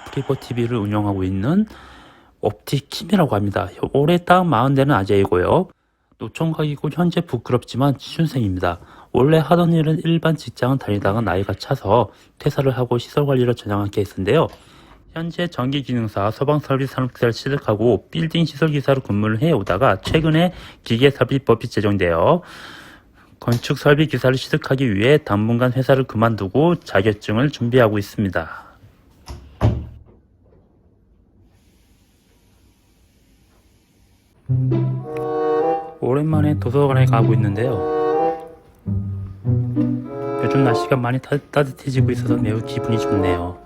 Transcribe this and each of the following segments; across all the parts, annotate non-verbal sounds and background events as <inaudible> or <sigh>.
라프리버 TV를 운영하고 있는 옵티킴이라고 합니다. 올해 딱 40대는 아재이고요. 노총각이고 현재 부끄럽지만 취준생입니다. 원래 하던 일은 일반 직장을 다니다가 나이가 차서 퇴사를 하고 시설 관리를 전향하게 했는데요. 현재 전기기능사 소방설비 산업기사를 취득하고 빌딩 시설기사로 근무를 해오다가 최근에 기계설비법이 제정되어 건축설비기사를 취득하기 위해 당분간 회사를 그만두고 자격증을 준비하고 있습니다. 오랜만에 도서관에 가고 있는데요. 요즘 날씨가 많이 따, 따뜻해지고 있어서 매우 기분이 좋네요.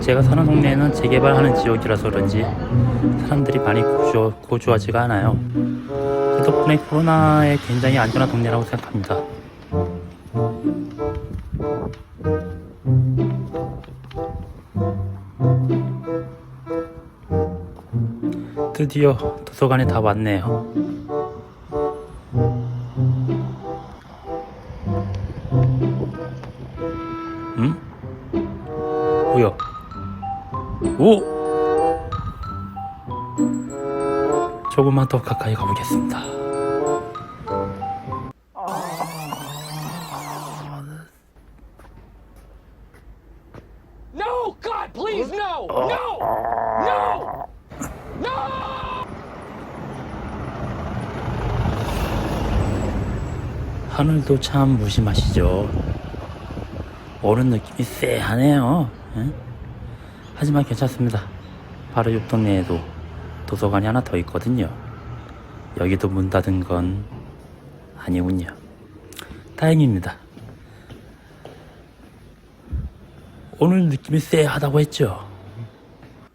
제가 사는 동네에는 재개발하는 지역이라서 그런지 사람들이 많이 고주, 고주하지가 않아요. 그 덕분에 코로나에 굉장히 안전한 동네라고 생각합니다. 드디어 도서관에 다 왔네요. 응? 뭐야? 오! 조금만 더 가까이 가보겠습니다. No! God, please, no! No! No! 하늘도 참 무심하시죠. 오는 느낌이 쎄하네요. 예? 하지만 괜찮습니다. 바로 옆 동네에도 도서관이 하나 더 있거든요. 여기도 문 닫은 건 아니군요. 다행입니다. 오늘 느낌이 쎄하다고 했죠?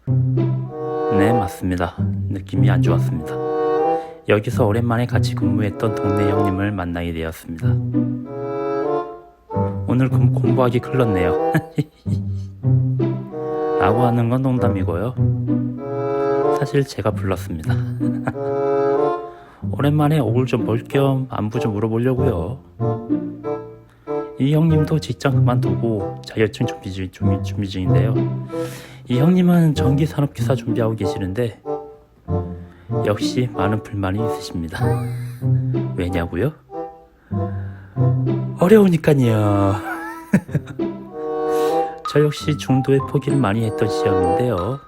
네, 맞습니다. 느낌이 안 좋았습니다. 여기서 오랜만에 같이 근무했던 동네 형님을 만나게 되었습니다. 오늘 공, 공부하기 글렀네요. <laughs> 라고 하는 건 농담이고요. 사실 제가 불렀습니다. <laughs> 오랜만에 얼굴 좀 볼 겸 안부 좀 물어보려고요. 이 형님도 직장 그만두고 자격증 준비, 중, 준비, 준비 중인데요. 이 형님은 전기산업기사 준비하고 계시는데 역시 많은 불만이 있으십니다. 왜냐고요? 어려우니까요. <laughs> 저 역시 중도에 포기를 많이 했던 시험인데요.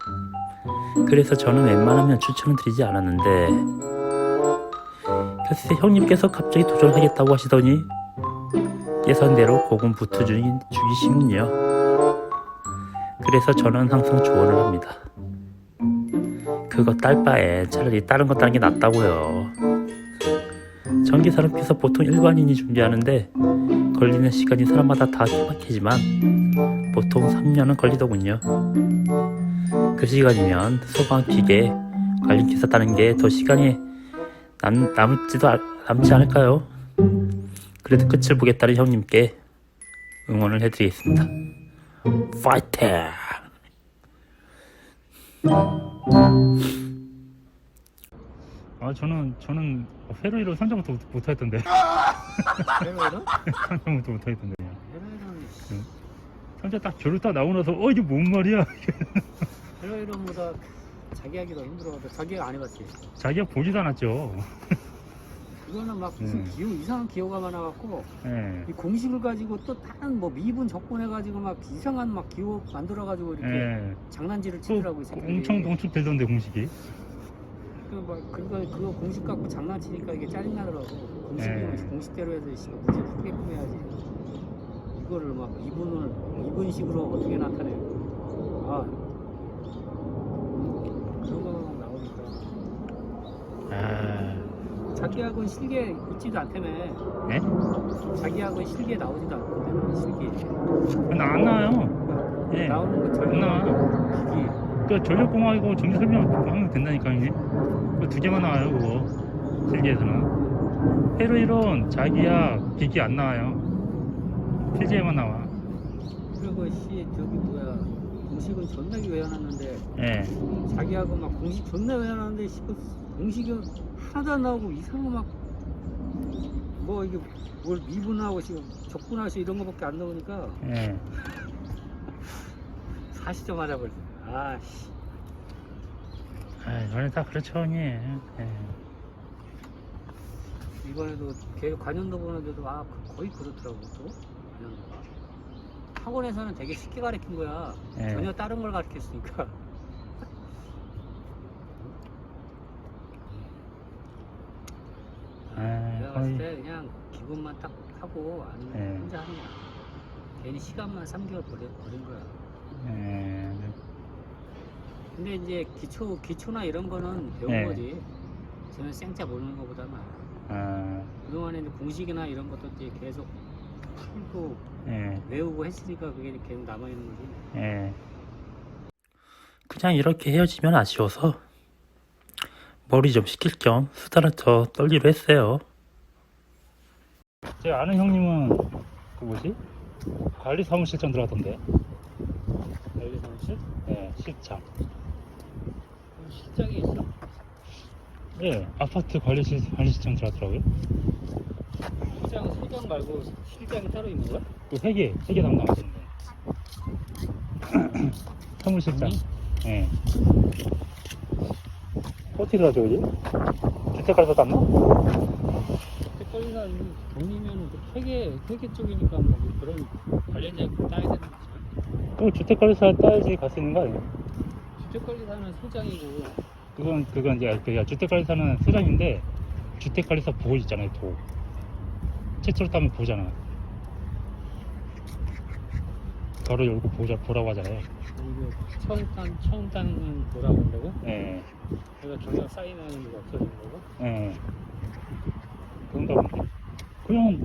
그래서 저는 웬만하면 추천을 드리지 않았는데 글쎄 형님께서 갑자기 도전하겠다고 하시더니 예상대로 고군부투 중인 죽이시군요. 그래서 저는 항상 조언을 합니다. 그거 딸 바에 차라리 다른 거 따는 게 낫다고요. 전기 산업기사 보통 일반인이 준비하는데 걸리는 시간이 사람마다 다 케바케지만 보통 3년은 걸리더군요. 그 시간이면 소방 기계 관리기사 따는 게 더 시간이 남, 남지도 아- 남지 않을까요? 그래도 끝을 보겠다는 형님께 응원을 해드리겠습니다. 파이팅! 아 저는 저는 회로이로 선정부터 못하겠던데. <laughs> 헤로이로? 선정부터 <laughs> 못하겠던데. 헤로이로. 선정 딱 저를 딱 나오고 나서 어 이게 뭔 말이야? 헤로이로보다 자기 하기가 힘들어가지고 자기가 안 해봤지. 자기가 보지도 않았죠 이거는 막 무슨 음. 기호 이상한 기호가 많아갖고 예. 이 공식을 가지고 또 다른 뭐 미분 적분해가지고 막 이상한 막 기호 만들어가지고 이렇게 예. 장난질을 또 치더라고 이 새끼들이. 엄청 엄청 되던데 공식이 그막 그거 그거 공식 갖고 장난치니까 이게 짜증나더라고. 공식이 예. 공식대로 해서 씨, 문제 풀게끔 해야지. 이거를 막 이분을 이분식으로 어떻게 나타내? 아 그런 거만 막 나오니까. 아 자기하고는 실기에 있지도 않다며. 네? 자기하고는 실기에 나오지도 않거든. 실기. 나안 나와요 예. 나오는 거안 전혀 나와 기기. 그 전력공학이고 전기 설명 하면 된다니까 형님 그두 개만 나와요 그거 실기에서는 회로이론 자기야 기기 안 나와요 필지에만 나와 그리고 씨 저기 뭐야 공식은 존나게 외워놨는데 예. 자기하고 막 공식 존나 외워놨는데 씨, 그 공식은 하나도 안 나오고 이상한 거막뭐 이게 뭘 미분하고 지금 적분하시 이런 거밖에 안 나오니까 예. 40점 맞아버렸어. 아씨. 아, 이번엔 다 그렇죠, 형님. 예. 이번에도 계속 관연도 보는데도 아 그- 거의 그렇더라고 또 관연도가. 학원에서는 되게 쉽게 가르친 거야. 예. 전혀 다른 걸 가르쳤으니까. 아, 내가 봤을 때 그냥 기분만 딱 하고 아니면 예. 혼자 하는 거야. 괜히 시간만 3개월 버려, 버린 거야. 예. 근데 이제 기초 기초나 이런 거는 배운 예. 거지. 저는 생짜 모르는 것보다는 아, 그동안에 이제 공식이나 이런 것도 이제 계속 풀고 예. 외우고 했으니까 그게 계속 남아 있는 거지. 예. 그냥 이렇게 헤어지면 아쉬워서 머리 좀 식힐 겸 수다를 더 떨기로 했어요. 제 아는 형님은 그 뭐지? 관리 사무실장 들어가던데. 관리 사무실? 예, 실장. 실장이 있어? 예, 아파트 관리실 관리실장 들어가더라고요. 실장 소장 말고 실장이 따로 있는 거야? 개, 세개 담당하시는데. <clears throat> 사무실장. 예. 어떻게 들어가죠, 여기? 주택가에서 땄나? 택관리사는 돈이면 회계 회계 쪽이니까 뭐 그런 관련자 따야 되는 거지. 그럼 주택관리사 따야지 갈 수 있는 거 아니에요? 주택관리사는 소장이고 그건 그건 이제 그 주택관리사는 소장인데 주택관리사 보호 있잖아요 보 최초로 따면 보잖아 괄호 열고 보자 보라고 하잖아요 그리고 처음 딴 처음 따는 뭐라고 한다고? 예 내가 경력 사인하는 게 없어지는 거고? 예. 그런가 본데 그냥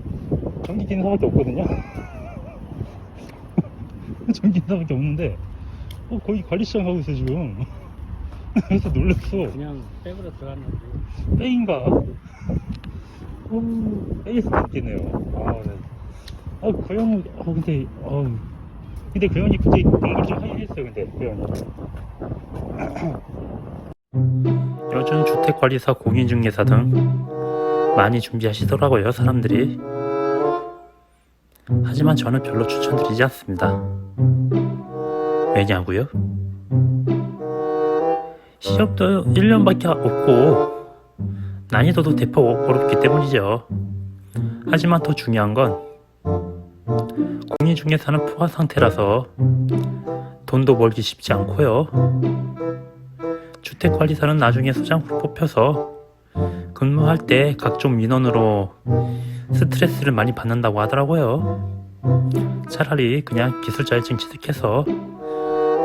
전기 기능사밖에 없거든요 <laughs> 전기 기능사밖에 없는데 어 거기 관리시장 하고 있어 지금 <laughs> 그래서 놀랐어 그냥 백으로 들어갔는데 뺑인가? 어, 뺑일 수도 있겠네요. 아, 네. 아, 그 형은, 어, 근데, 어, 근데 그 형이 그때 농구를 좀 하긴 했어요, 근데, 그 형이. 요즘 주택관리사, 공인중개사 등 많이 준비하시더라고요, 사람들이. 하지만 저는 별로 추천드리지 않습니다. 왜냐고요? 시험도 1년밖에 없고 난이도도 대폭 어렵기 때문이죠. 하지만 더 중요한 건 공인중개사는 포화 상태라서 돈도 벌기 쉽지 않고요. 주택관리사는 나중에 소장으로 뽑혀서 근무할 때 각종 민원으로 스트레스를 많이 받는다고 하더라고요. 차라리 그냥 기술자일증 취득해서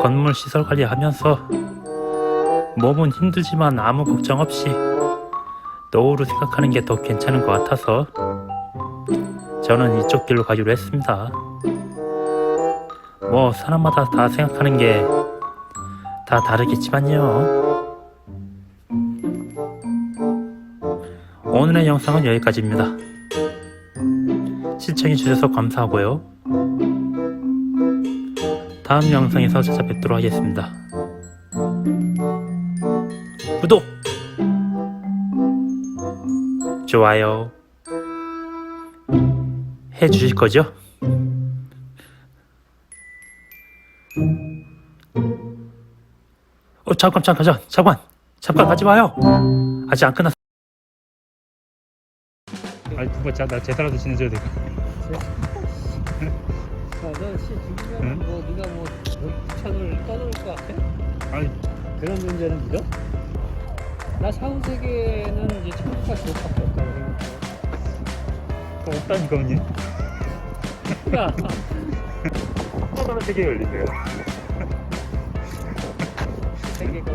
건물 시설 관리하면서 몸은 힘들지만 아무 걱정 없이 노후를 생각하는 게 더 괜찮은 것 같아서 저는 이쪽 길로 가기로 했습니다. 뭐 사람마다 다 생각하는 게 다 다르겠지만요. 오늘의 영상은 여기까지입니다. 시청해주셔서 감사하고요. 다음 영상에서 찾아뵙도록 하겠습니다. 구독! 좋아요 해 주실 거죠? 어 잠깐 잠깐 잠깐 잠깐 잠깐 가지 마요 아직 안 끝났어 아니 그거 나 제대로 지내줘야 돼 너씨 죽으면 응? 뭐 네가 뭐 부천을 떠들 것 같아? 아니 그런 문제는 믿어? 나 사후 세계는 이제 천국과 지옥밖에 없다고 생각해. 그거 없다니까 언니 야, 하나는 세개 열린대요 세계가